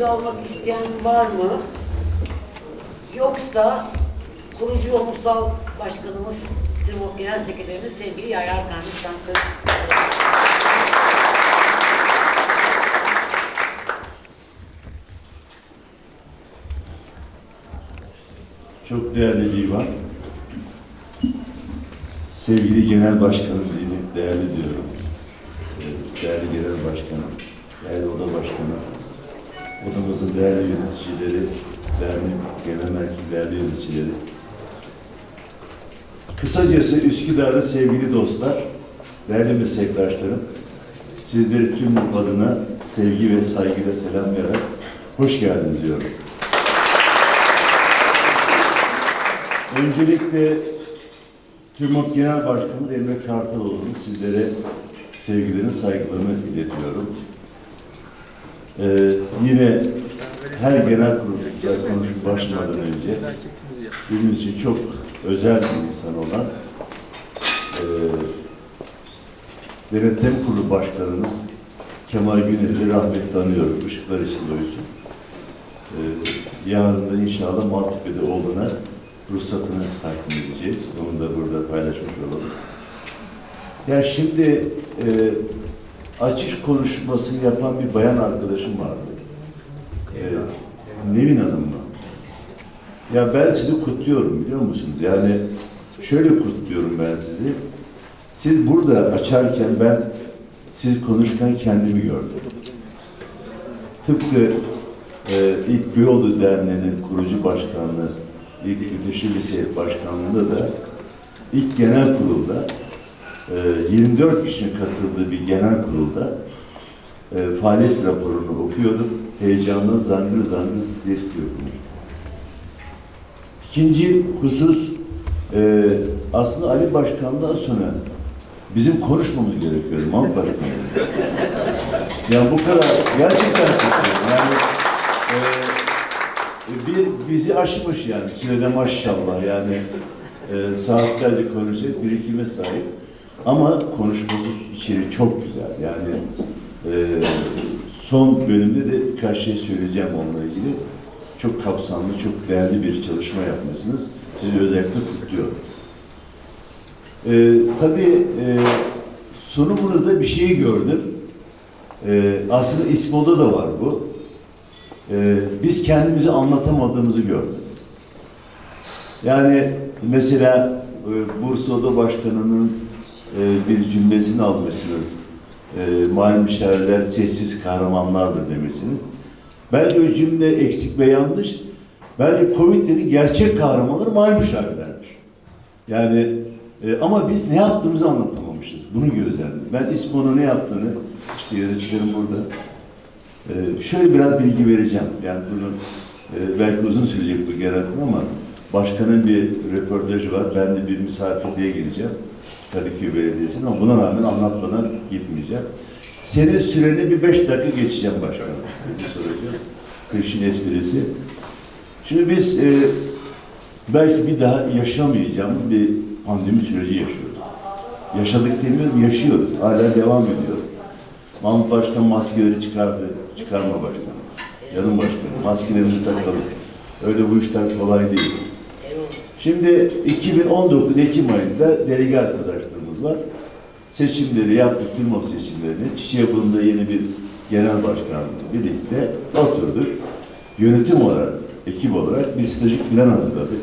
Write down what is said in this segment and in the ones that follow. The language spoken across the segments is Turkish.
söz almak isteyen var mı? Yoksa kurucu ve ulusal başkanımız TİRMOK Genel Sekreterimiz sevgili Yahya Erkan lütfen söz. Çok değerli divan, sevgili genel başkanım değerli diyorum. Değerli genel başkanım, değerli oda başkanı, odamızın değerli yöneticileri, değerli genel merkez değerli yöneticileri. Kısacası Üsküdar'da sevgili dostlar, değerli meslektaşlarım, sizleri tüm adına sevgi ve saygıyla selamlayarak hoş geldiniz diyorum. Öncelikle TÜRMOK Genel Başkanı Emre Kartaloğlu'nun sizlere sevgilerini, saygılarını iletiyorum. Ee, yine her genel kurulda konuşup başlamadan önce bizim için çok özel bir insan olan e, Denetim Kurulu Başkanımız Kemal Güner'i rahmetle anıyorum. Işıklar içinde uyusun. Ee, yarın da inşallah Maltepe'de olduğuna ruhsatını takdim edeceğiz. Onu da burada paylaşmış olalım. Ya şimdi e, açış konuşmasını yapan bir bayan arkadaşım vardı. E, Nevin Hanım mı? Ya ben sizi kutluyorum biliyor musunuz? Yani şöyle kutluyorum ben sizi. Siz burada açarken ben siz konuşurken kendimi gördüm. Tıpkı e, ilk Beyoğlu Derneği'nin kurucu başkanlığı, ilk Ütüşü Lise Başkanlığı'nda da ilk genel kurulda 24 kişinin katıldığı bir genel kurulda e, faaliyet raporunu okuyordum. Heyecanla zangır zangır diyordum. İkinci husus e, aslında Ali Başkan'dan sonra bizim konuşmamız gerekiyor. Mahmut Başkan'ın. Yani bu kadar gerçekten. Yani e, bir bizi aşmış yani sürede maşallah yani e, saatlerce konuşacak birikime sahip ama konuşması içeri çok güzel. Yani e, son bölümde de birkaç şey söyleyeceğim onunla ilgili. Çok kapsamlı çok değerli bir çalışma yapmışsınız. Sizi özellikle kutluyorum. E, tabii e, sunumunuzda bir şeyi gördüm. E, aslında İsmo'da da var bu. E, biz kendimizi anlatamadığımızı gördük. Yani mesela e, Bursa Oda Başkanı'nın e, bir cümlesini almışsınız. E, malum şairler sessiz kahramanlardır demişsiniz. Bence o cümle eksik ve yanlış. Bence Covid'lerin gerçek kahramanları malum şairlerdir. Yani e, ama biz ne yaptığımızı anlatamamışız. Bunu gözlemledim. Ben İsmo'nun ne yaptığını, işte yöneticilerim burada, ee, şöyle biraz bilgi vereceğim. Yani bunu e, belki uzun sürecek bu genel kurul ama başkanın bir röportajı var. Ben de bir misafirliğe geleceğim. Kadıköy Belediyesi'nin ama buna rağmen anlatmadan gitmeyeceğim. Senin süreni bir beş dakika geçeceğim başkanım. Kışın esprisi. Şimdi biz e, belki bir daha yaşamayacağım bir pandemi süreci yaşıyoruz. Yaşadık demiyorum, yaşıyoruz. Hala devam ediyor. Mahmut Başkan maskeleri çıkardı. Çıkarma başkanım. Yanım başkanım. Maskelerimizi takalım. Öyle bu işler kolay değil. Şimdi 2019 Ekim ayında delege arkadaşlarımız var. Seçimleri yaptık, TÜRMOP seçimlerini. Çiçeği yeni bir genel başkanla birlikte oturduk. Yönetim olarak, ekip olarak bir stratejik plan hazırladık.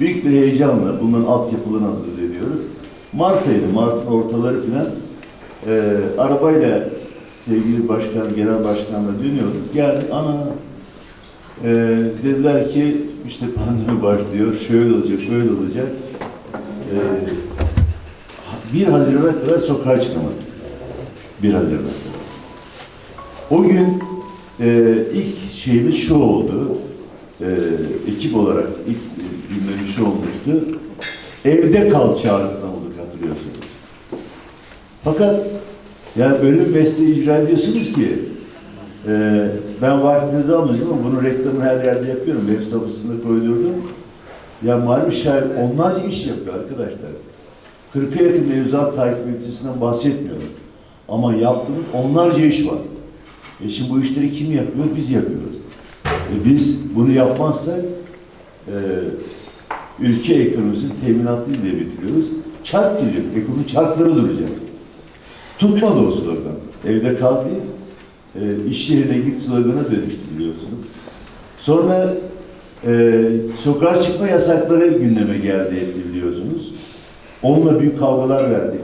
Büyük bir heyecanla bunların altyapılarını hazır ediyoruz. Mart ayıydı, Mart'ın ortaları falan. Ee, arabayla sevgili başkan, genel başkanla dönüyoruz. Geldik, ana e, dediler ki işte pandemi başlıyor, şöyle olacak, böyle olacak. E, 1 Haziran'a kadar sokağa çıkamadık. 1 Haziran'a kadar. O gün e, ilk şeyimiz şu oldu. E, ekip olarak ilk cümlemiz şu olmuştu. Evde kal çağrısına olduk hatırlıyorsunuz. Fakat yani bir mesleği icra ediyorsunuz ki e, ben vaktinizi almayacağım ama bunu reklamını her yerde yapıyorum. Web sapısında koydurdum. Ya malum şair onlarca iş yapıyor arkadaşlar. 40'a yakın mevzuat takip etmesinden bahsetmiyorum. Ama yaptığımız onlarca iş var. E şimdi bu işleri kim yapıyor? Biz yapıyoruz. E biz bunu yapmazsak e, ülke ekonomisini teminatlı diye bitiriyoruz. Çark diyecek, ekonomi çarkları duracak. Tutmadı o slogan. Evde kal değil, e, iş yerine git slogana dönüştü biliyorsunuz. Sonra e, sokağa çıkma yasakları gündeme geldi biliyorsunuz. Onunla büyük kavgalar verdik.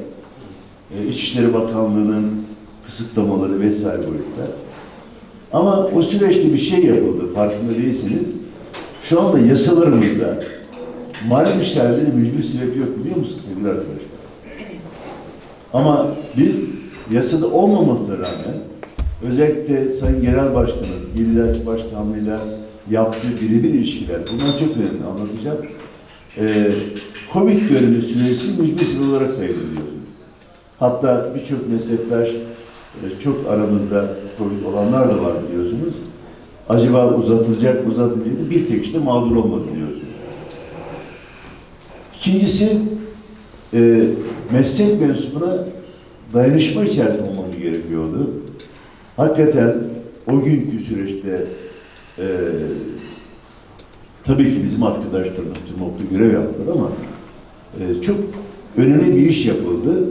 E, İçişleri Bakanlığı'nın kısıtlamaları vesaire boyutlar. Ama o süreçte bir şey yapıldı, farkında değilsiniz. Şu anda yasalarımızda mali müşterilerin mücbir sebep yok biliyor musunuz sevgili arkadaşlar? Ama biz yasada olmamasına rağmen özellikle Sayın Genel Başkanı, İl Ders Başkanlığı'yla yaptığı birebir ilişkiler, bunlar çok önemli anlatacağım. Ee, Covid dönemi süresi mücbir olarak sayılıyor. Hatta birçok meslektaş e, çok aramızda Covid olanlar da var biliyorsunuz. Acaba uzatılacak mı uzatılmayacak? Bir tek işte mağdur olmadı biliyorsunuz. İkincisi e, meslek mensubuna dayanışma içerisinde olmamız gerekiyordu. Hakikaten o günkü süreçte e, tabii ki bizim arkadaşlarımız TÜRMOK'ta görev yaptılar ama e, çok önemli bir iş yapıldı.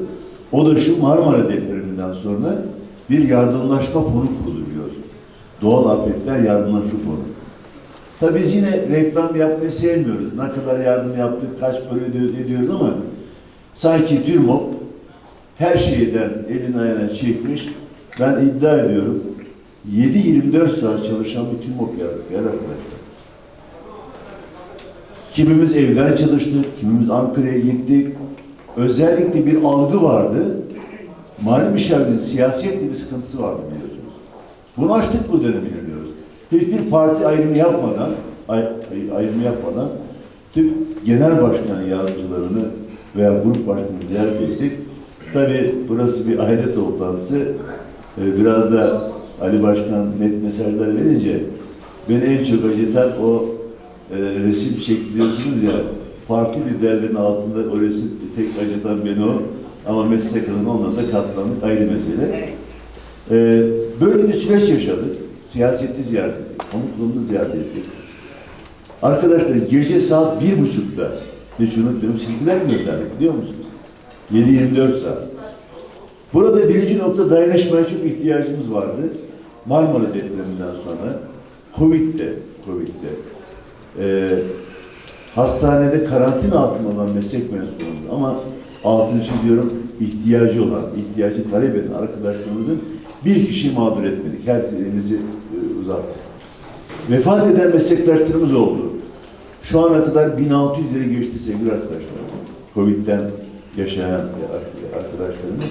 O da şu Marmara depreminden sonra bir yardımlaşma fonu biliyorsunuz. Doğal afetler yardımlaşma fonu. Tabii biz yine reklam yapmayı sevmiyoruz. Ne kadar yardım yaptık, kaç para ödüyoruz, ediyoruz ama sanki TÜRMOK her şeyden elini ayağına çekmiş. Ben iddia ediyorum 7-24 saat çalışan bir TÜRMOK yaratık ya arkadaşlar. Kimimiz evden çalıştık, kimimiz Ankara'ya gittik. Özellikle bir algı vardı. Mali müşavirin siyasetle bir sıkıntısı vardı biliyorsunuz. Bunu açtık bu dönemi biliyoruz. Hiçbir parti ayrımı yapmadan, ay, ay- ayrımı yapmadan tüm genel başkan yardımcılarını veya grup başkanını ziyaret ettik. Tabi burası bir aile toplantısı. Ee, Biraz da Ali Başkan net mesajlar verince beni en çok acıtan o e, resim çekiliyorsunuz ya parti liderlerinin altında o resim tek acıtan beni o ama meslek adına ona da katlandık ayrı mesele. Ee, böyle bir süreç yaşadık. Siyaseti ziyaret ettik, konuk kurulunu ziyaret ettik. Arkadaşlar gece saat bir buçukta hiç unutmuyorum silgiler gönderdik biliyor musunuz? 7-24 saat. Burada birinci nokta dayanışmaya çok ihtiyacımız vardı. Marmara depreminden sonra Covid'de, Covid'de e, hastanede karantina altında olan meslek mensuplarımız ama altını çiziyorum ihtiyacı olan, ihtiyacı talep eden arkadaşlarımızın bir kişi mağdur etmedik. Herkesimizi e, uzattık. Vefat eden meslektaşlarımız oldu. Şu ana kadar 1600'leri geçti sevgili arkadaşlar. Covid'den yaşayan arkadaşlarımız.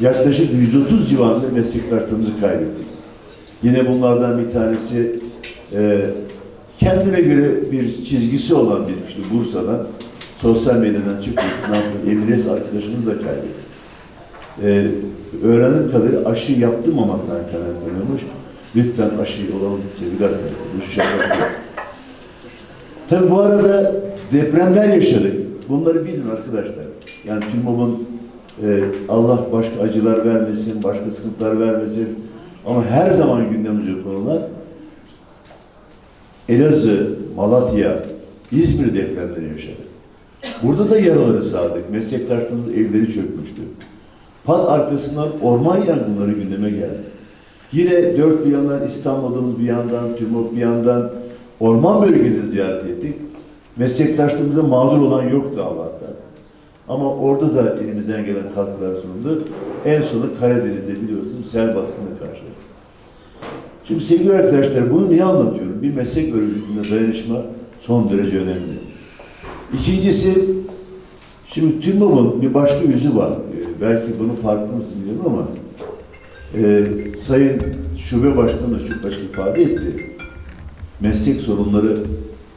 Yaklaşık 130 civarında meslektaşlarımızı kaybettik. Yine bunlardan bir tanesi e, kendine göre bir çizgisi olan bir işte Bursa'dan sosyal medyadan yaptı? Emines arkadaşımız da kaybettik. Ee, öğrendiğim kadarıyla aşı yaptırmamaktan kaynaklanıyormuş. Lütfen aşı olalım sevgili arkadaşlar. Tabi bu arada depremler yaşadık. Bunları bilin arkadaşlar. Yani TÜRMOB'un e, Allah başka acılar vermesin, başka sıkıntılar vermesin. Ama her zaman gündemimizde konular Elazığ, Malatya, İzmir depremleri yaşadık. Burada da yaraları sardık. Meslektaşlarımız evleri çökmüştü. Pat arkasından orman yangınları gündeme geldi. Yine dört bir yandan İstanbul'umuz bir yandan, TÜRMOK bir yandan orman bölgelerini ziyaret ettik. Meslektaşlarımıza mağdur olan yoktu Allah'tan. Ama orada da elimizden gelen katkılar sunuldu. En sonu Karadeniz'de biliyorsunuz sel baskını karşıladık. Şimdi sevgili arkadaşlar bunu niye anlatıyorum? Bir meslek örgütünde dayanışma son derece önemli. İkincisi, şimdi TÜRMOB'un bir başka yüzü var. Ee, belki bunu farklı mısın bilmiyorum ama e, Sayın Şube Başkanı çok açık ifade etti. Meslek sorunları,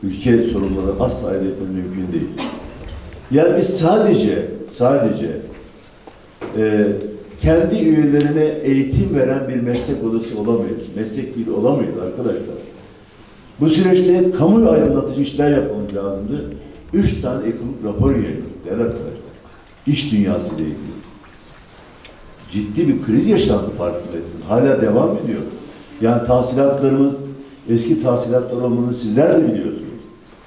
ülke sorunları asla elde etmek mümkün değil. Yani biz sadece, sadece e, kendi üyelerine eğitim veren bir meslek odası olamayız. Meslek birliği olamayız arkadaşlar. Bu süreçte kamu aydınlatıcı işler yapmamız lazımdı. Üç tane ekonomik rapor yayınladık değerli arkadaşlar. İş dünyası ile ilgili. Ciddi bir kriz yaşandı farkındaysınız. Hala devam ediyor. Yani tahsilatlarımız eski tahsilatlar olmanı sizler de biliyorsunuz.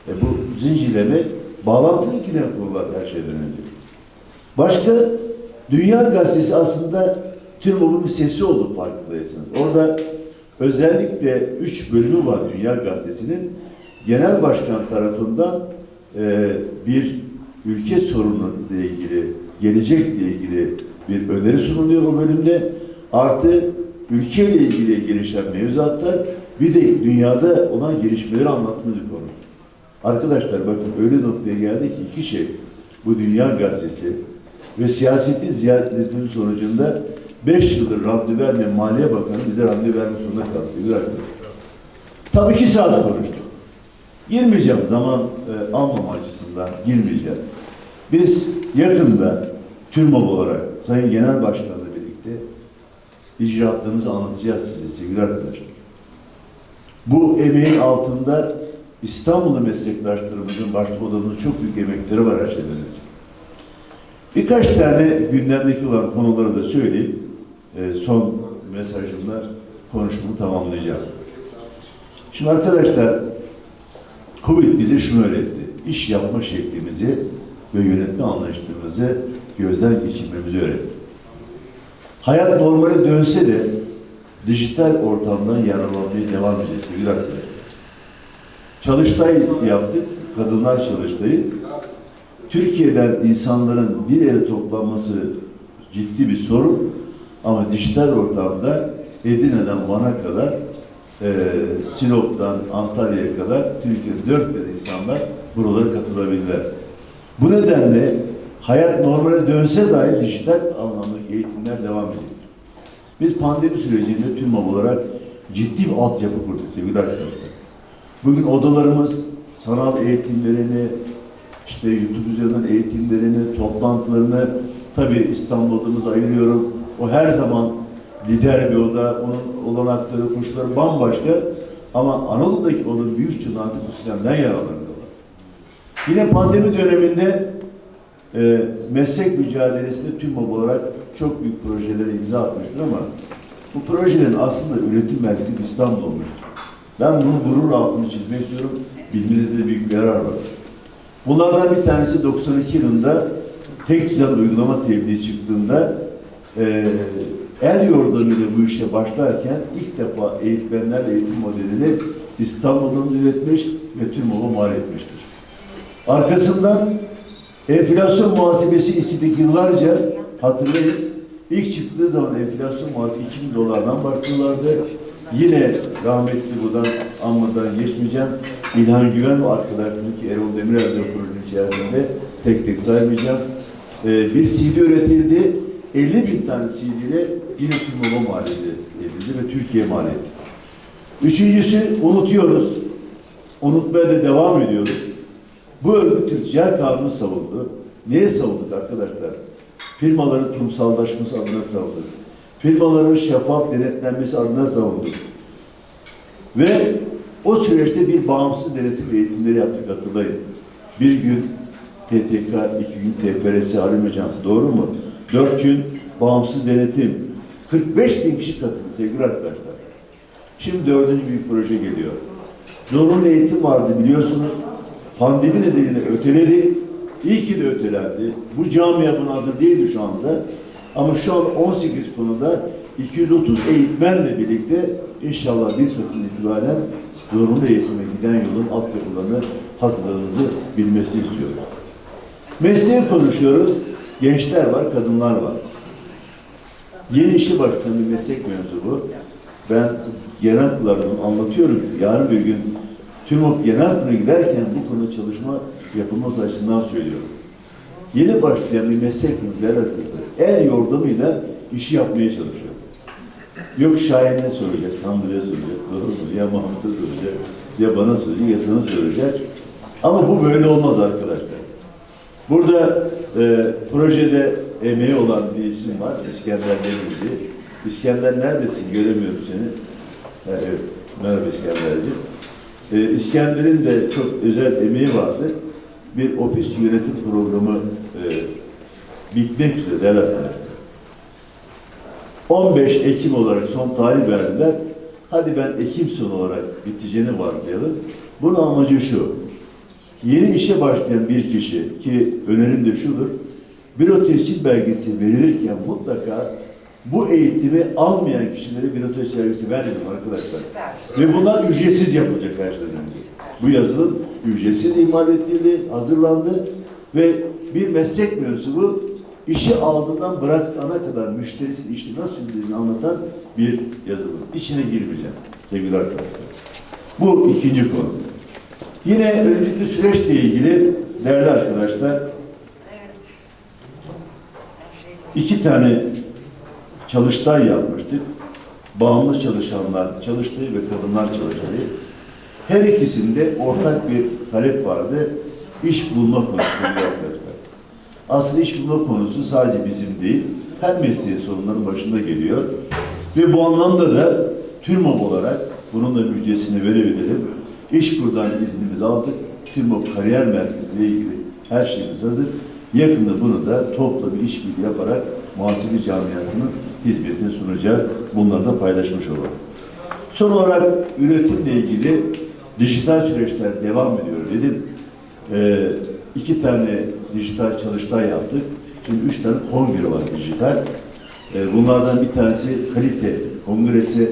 E bu zincirleme bağlantılı ikilem kurgular her şeyden önce. Başka Dünya Gazetesi aslında bir sesi oldu farkındaysanız. Orada özellikle üç bölümü var Dünya Gazetesi'nin. Genel Başkan tarafından e, bir ülke sorunu ile ilgili, gelecekle ilgili bir öneri sunuluyor o bölümde. Artı ülkeyle ilgili gelişen mevzuatlar bir de dünyada olan gelişmeleri anlatmalı konu. Arkadaşlar bakın öyle noktaya geldi ki iki şey. Bu Dünya Gazetesi ve siyaseti ziyaretlerinin sonucunda 5 yıldır randevu vermeyen Maliye Bakanı bize randevu vermek zorunda kaldı. sevgili. Tabii iki saat konuştuk. Girmeyeceğim zaman e, almama açısından girmeyeceğim. Biz yakında TÜRMOB olarak Sayın Genel Başkan'la birlikte icraatlarımızı anlatacağız size sevgili arkadaşlar. Bu emeğin altında İstanbul'da meslektaşlarımızın başta odamızın çok büyük emekleri var her şeyden önce. Birkaç tane gündemdeki olan konuları da söyleyeyim. Ee, son mesajımla konuşmamı tamamlayacağım. Şimdi arkadaşlar, Covid bize şunu öğretti. İş yapma şeklimizi ve yönetme anlayışlarımızı gözden geçirmemizi öğretti. Hayat normale dönse de dijital ortamdan yararlanmaya devam edeceğiz sevgili arkadaşlar. Çalıştay yaptık, kadınlar çalıştayı. Türkiye'den insanların bir yere toplanması ciddi bir sorun ama dijital ortamda Edirne'den Van'a kadar e, Sinop'tan Antalya'ya kadar Türkiye'nin dört bir insanlar buralara katılabilirler. Bu nedenle hayat normale dönse dahi dijital anlamdaki eğitimler devam edecek. Biz pandemi sürecinde tüm olarak ciddi bir altyapı kurduk sevgili arkadaşlar. Bugün odalarımız sanal eğitimlerini, işte YouTube üzerinden eğitimlerini, toplantılarını, tabii İstanbul odamızı ayırıyorum. O her zaman lider bir oda, onun olanakları, koşulları bambaşka. Ama Anadolu'daki onun büyük çoğunluğu artık bu sistemden yararlanıyorlar. Yine pandemi döneminde e, meslek mücadelesinde tüm olarak çok büyük projelere imza atmıştır ama bu projelerin aslında üretim merkezi İstanbul olmuştur. Ben bunu gurur altını çizmek istiyorum. Bilmenizde büyük bir yarar var. Bunlardan bir tanesi 92 yılında tek düzen uygulama tebliği çıktığında e, el yordamıyla bu işe başlarken ilk defa eğitmenler eğitim modelini İstanbul'dan üretmiş ve tüm ola mal etmiştir. Arkasından enflasyon muhasebesi istedik yıllarca hatırlayın. İlk çıktığı zaman enflasyon muhasebesi 2000 dolardan başlıyorlardı. Yine rahmetli buradan anmadan geçmeyeceğim. İlhan Güven ve arkadaşlarım ki Erol Demirel de projenin içerisinde tek tek saymayacağım. Ee, bir CD üretildi. 50 bin tane CD ile yine mal edildi ve Türkiye mal etti. Üçüncüsü unutuyoruz. Unutmaya da devam ediyoruz. Bu örgüt Türkçe Kanunu savundu. Neye savunduk arkadaşlar? Firmaların kurumsallaşması adına savunduk. Firmaların şeffaf denetlenmesi adına savunduk. Ve o süreçte bir bağımsız denetim eğitimleri yaptık hatırlayın. Bir gün TTK, iki gün TPRS Halim Hocam. Doğru mu? Dört gün bağımsız denetim. 45 bin kişi katıldı sevgili arkadaşlar. Şimdi dördüncü büyük proje geliyor. Zorunlu eğitim vardı biliyorsunuz. Pandemi nedeniyle öteledi. İyi ki de ötelendi. Bu camia buna hazır değildi şu anda. Ama şu an 18 konuda 230 eğitmenle birlikte inşallah 1 Kasım itibaren zorunlu eğitime giden yolun altyapılarını hazırladığınızı bilmesini istiyorum. Mesleği konuşuyoruz. Gençler var, kadınlar var. Yeni işe başlayan bir meslek mensubu. Ben genel anlatıyorum yarın bir gün TÜRMOP genel kuruluna giderken bu konu çalışma yapılması açısından söylüyorum. Yeni başlayan bir meslek mensubu el yordamıyla işi yapmaya çalışıyor. Yok Şahin'e soracak, Tanrı'ya soracak, mu? Ya Mahmut'a soracak, ya bana soracak, ya sana soracak. Ama bu böyle olmaz arkadaşlar. Burada e, projede emeği olan bir isim var, İskender Demirci. İskender neredesin? Göremiyorum seni. Ha, evet, merhaba İskender'ciğim. E, İskender'in de çok özel emeği vardı. Bir ofis yönetim programı e, bitmek üzere değerli arkadaşlar. 15 Ekim olarak son tarih verdiler. hadi ben Ekim sonu olarak biteceğini varsayalım. Bunun amacı şu. Yeni işe başlayan bir kişi ki önerim de şudur. Büro tescil belgesi verilirken mutlaka bu eğitimi almayan kişilere büro tescil belgesi vermeyin arkadaşlar. Ve bunlar ücretsiz yapılacak her şeyden önce. Bu yazılım ücretsiz imal edildi, hazırlandı ve bir meslek mensubu işi aldığından bıraktığına kadar müşterisinin işini nasıl yürüdüğünü anlatan bir yazılım. İçine girmeyeceğim sevgili arkadaşlar. Bu ikinci konu. Yine önceki süreçle ilgili değerli arkadaşlar iki tane çalıştay yapmıştık. Bağımlı çalışanlar çalıştığı ve kadınlar çalıştığı. Her ikisinde ortak bir talep vardı. İş bulma konusunda arkadaşlar. Aslında iş bulma konusu sadece bizim değil, her mesleğin sorunların başında geliyor. Ve bu anlamda da TÜRMOB olarak bunun da müjdesini verebilirim. İşkur'dan iznimizi aldık. TÜRMOB Kariyer Merkezi ile ilgili her şeyimiz hazır. Yakında bunu da topla bir işbirliği yaparak muhasebe camiasının hizmetini sunacağız. Bunları da paylaşmış olalım. Son olarak üretimle ilgili dijital süreçler devam ediyor dedim. Ee, iki tane dijital çalıştay yaptık. Şimdi üç tane kongre var dijital. Ee, bunlardan bir tanesi kalite kongresi,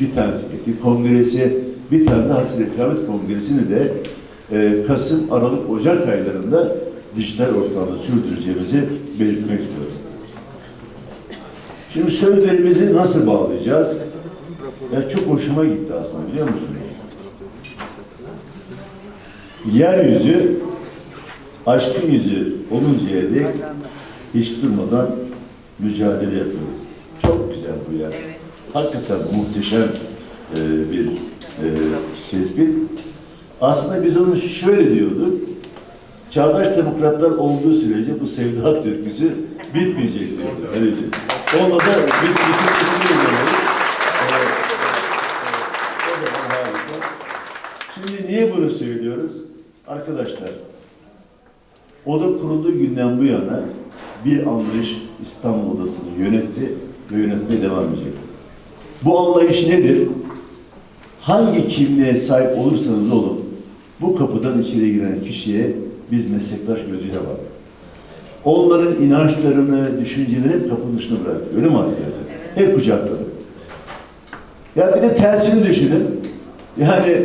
bir tanesi peki kongresi, bir tane de haksız rekabet kongresini de e, Kasım, Aralık, Ocak aylarında dijital ortamda sürdüreceğimizi belirtmek istiyorum. Şimdi sözlerimizi nasıl bağlayacağız? Ya çok hoşuma gitti aslında biliyor musunuz? Yeryüzü aşkın yüzü oluncaya dek hiç durmadan mücadele yapıyoruz. Çok güzel bu yer. Hakikaten muhteşem e, bir e, tespit. Aslında biz onu şöyle diyorduk. Çağdaş demokratlar olduğu sürece bu sevda türküsü bitmeyecek diyorduk. Öylece. Onunla da bir zaman harika. Şimdi niye bunu söylüyoruz? Arkadaşlar, oda kurulduğu günden bu yana bir anlayış İstanbul Odası'nı yönetti ve yönetmeye devam edecek. Bu anlayış nedir? Hangi kimliğe sahip olursanız olun, bu kapıdan içeri giren kişiye biz meslektaş gözüyle bak. Onların inançlarını, düşüncelerini hep kapının dışına bırak. Öyle mi arkadaşlar? Hep kucakladık. Ya bir de tersini düşünün. Yani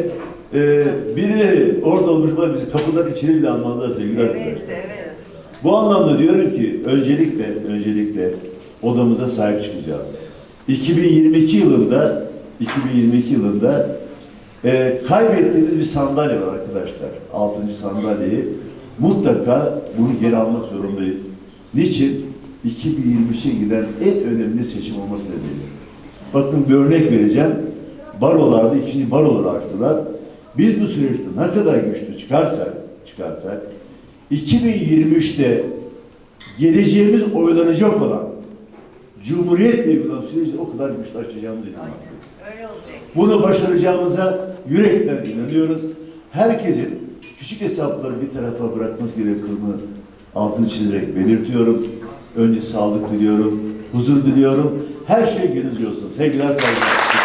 e, birileri orada olmuşlar bizi kapıdan içeri bile almazlar sevgili arkadaşlar. Evet, evet. Bu anlamda diyorum ki öncelikle öncelikle odamıza sahip çıkacağız. 2022 yılında 2022 yılında e, kaybettiğimiz bir sandalye var arkadaşlar. Altıncı sandalyeyi mutlaka bunu geri almak zorundayız. Niçin? 2023'e giden en önemli seçim olması nedeniyle. Bakın bir örnek vereceğim. Barolarda ikinci baroları açtılar. Biz bu süreçte ne kadar güçlü çıkarsak, çıkarsak 2023'te geleceğimiz oylanacak olan Cumhuriyet uygulanan süreci o kadar güçlü açacağımızı inanıyorum. Öyle olacak. Bunu başaracağımıza yürekten inanıyoruz. Herkesin küçük hesapları bir tarafa bırakması gerektiğini altını çizerek belirtiyorum. Önce sağlık diliyorum, huzur diliyorum. Her şey gününüzce olsun. Sevgiler, saygılar.